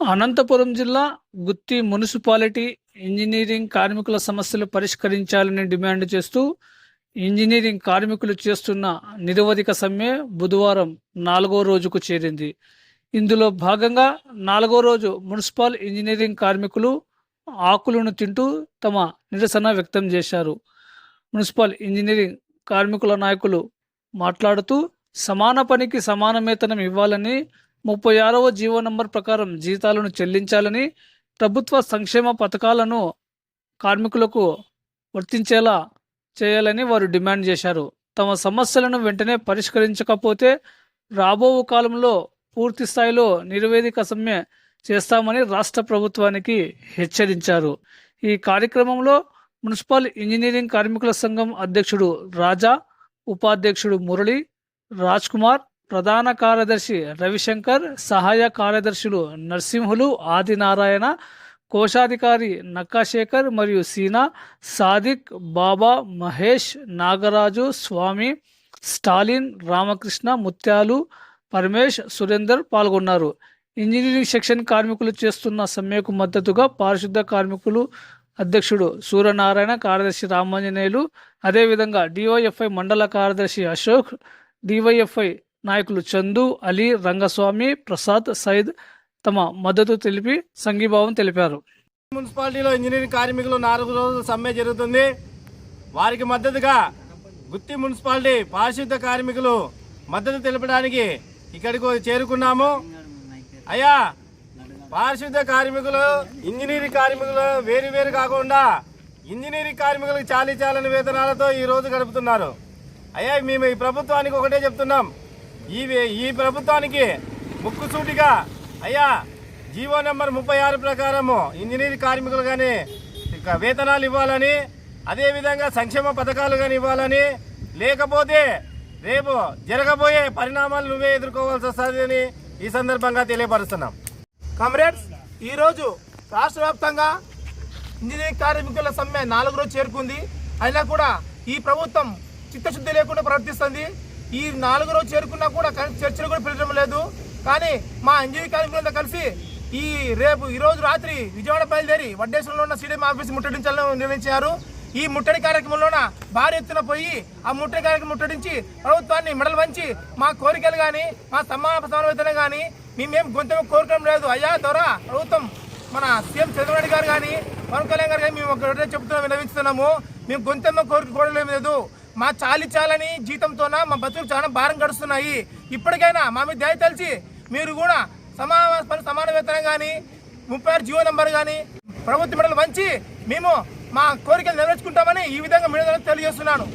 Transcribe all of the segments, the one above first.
అనంతపురం జిల్లా గుత్తి municipality engineering కార్మికుల సమస్యలు పరిష్కరించాలని డిమాండ్ చేస్తూ ఇంజనీరింగ్ కార్మికులు చేస్తున్న నిరవధిక సమ్మె బుధవారం నాలుగో రోజుకు చేరింది. ఇందులో భాగంగా నాలుగో రోజు మున్సిపల్ ఇంజనీరింగ్ కార్మికులు ఆకులను తింటూ తమ నిరసన వ్యక్తం చేశారు. మున్సిపల్ ఇంజనీరింగ్ కార్మికుల నాయకులు మాట్లాడుతూ సమాన పనికి సమాన వేతనం ఇవ్వాలని ముప్పై ఆరవ జీవో నంబర్ ప్రకారం జీతాలను చెల్లించాలని ప్రభుత్వ సంక్షేమ పథకాలను కార్మికులకు వర్తించేలా చేయాలని వారు డిమాండ్ చేశారు. తమ సమస్యలను వెంటనే పరిష్కరించకపోతే రాబో కాలంలో పూర్తి స్థాయిలో నిరవేదిక సమ్మె చేస్తామని రాష్ట్ర ప్రభుత్వానికి హెచ్చరించారు. ఈ కార్యక్రమంలో మున్సిపల్ ఇంజనీరింగ్ కార్మికుల సంఘం అధ్యక్షుడు రాజా ఉపాధ్యక్షుడు మురళి రాజ్ కుమార్ ప్రధాన కార్యదర్శి రవిశంకర్ సహాయ కార్యదర్శులు నరసింహులు ఆదినారాయణ కోశాధికారి నక్కాశేఖర్ మరియు సీనా సాదిక్ బాబా మహేష్ నాగరాజు స్వామి స్టాలిన్ రామకృష్ణ ముత్యాలు పరమేష్ సురేందర్ పాల్గొన్నారు. ఇంజనీరింగ్ సెక్షన్ కార్మికులు చేస్తున్న సమ్మెకు మద్దతుగా పారిశుద్ధ కార్మికులు అధ్యక్షుడు సూర్యనారాయణ కార్యదర్శి రామాంజనేయులు అదేవిధంగా డివైఎఫ్ఐ మండల కార్యదర్శి అశోక్ డివైఎఫ్ఐ నాయకులు చందు అలీ రంగస్వామి ప్రసాద్ సైద్ తమ మద్దతు తెలిపి సంఘీభావం తెలిపారు. మున్సిపాలిటీలో ఇంజనీరింగ్ కార్మికులు నాలుగు రోజులు సమ్మె జరుగుతుంది. వారికి మద్దతుగా గుత్తి మున్సిపాలిటీ పారిశుద్ధ కార్మికులు మద్దతు తెలపడానికి ఇక్కడికి చేరుకున్నాము. అయ్యా పారిశుద్ధ కార్మికులు ఇంజనీరింగ్ కార్మికులు వేరు వేరు కాకుండా ఇంజనీరింగ్ కార్మికులకు చాలీ చాలని వేతనాలతో ఈ రోజు గడుపుతున్నారు. అయ్యా మేము ఈ ప్రభుత్వానికి ఒకటే చెప్తున్నాం. ఈ ఈ ప్రభుత్వానికి ముక్కుసూటిగా అయ్యా జీవో నెంబర్ ముప్పై ఆరు ప్రకారము ఇంజనీరింగ్ కార్మికులు కానీ వేతనాలు ఇవ్వాలని అదేవిధంగా సంక్షేమ పథకాలు కానీ ఇవ్వాలని లేకపోతే రేపు జరగబోయే పరిణామాలు నువ్వే ఎదుర్కోవాల్సి వస్తుందని ఈ సందర్భంగా తెలియపరుస్తున్నాం. కామ్రేడ్స్ ఈరోజు రాష్ట్ర వ్యాప్తంగా ఇంజనీరింగ్ కార్మికుల సమ్మె నాలుగు రోజు చేరుకుంది. అయినా కూడా ఈ ప్రభుత్వం చిత్తశుద్ధి లేకుండా ప్రవర్తిస్తుంది. ఈ నాలుగు రోజు చేరుకున్నా కూడా చర్చలు కూడా పిలవడం లేదు. కానీ మా ఎంజీవీ కార్మికులతో కలిసి ఈ రేపు ఈరోజు రాత్రి విజయవాడ బయలుదేరి వడ్డేశ్వరంలో ఉన్న సీడీఎం ఆఫీస్ ముట్టడించాలని నిర్ణయించారు ఈ ముట్టడి కార్యక్రమంలోన భారీ ఎత్తున పోయి ఆ ముట్టడి కార్యక్రమం ముట్టడించి ప్రభుత్వాన్ని మెడలు వంచి మా కోరికలు కానీ మా సమాన సమానవేతన కానీ మేమేం గొంతు కోరుకోవడం లేదు. అయ్యా ద్వారా ప్రభుత్వం మన సీఎం చంద్రబాబు గారు కానీ పవన్ కళ్యాణ్ గారు కానీ మేము ఒకటే చెప్తున్నాం వినవిస్తున్నాము మేము గొంతెమ్మ కోరుకోవడం లేదు. మా చాలి చాలని జీతంతోన మా బతుకులు చాలా భారం గడుస్తున్నాయి. ఇప్పటికైనా మా మీద దయ తెలిసి మీరు కూడా సమాన పని సమాన వేతనం కానీ ముప్పై ఆరు జీవో నెంబర్ కానీ ప్రభుత్వ మెడలు వంచి మేము మా కోరికలు నెరవేర్చుకుంటామని ఈ విధంగా మీడియా తెలియజేస్తున్నాను.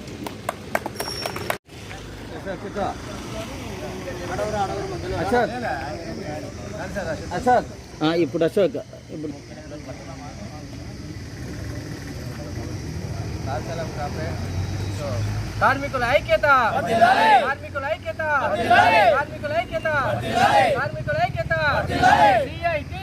ఇప్పుడు అశోక్. ఇప్పుడు. కార్మికుల ఐక్యత కార్మికుల ఐక్యత కార్మికుల ఐక్యత కార్మికుల ఐక్యత సిఐటి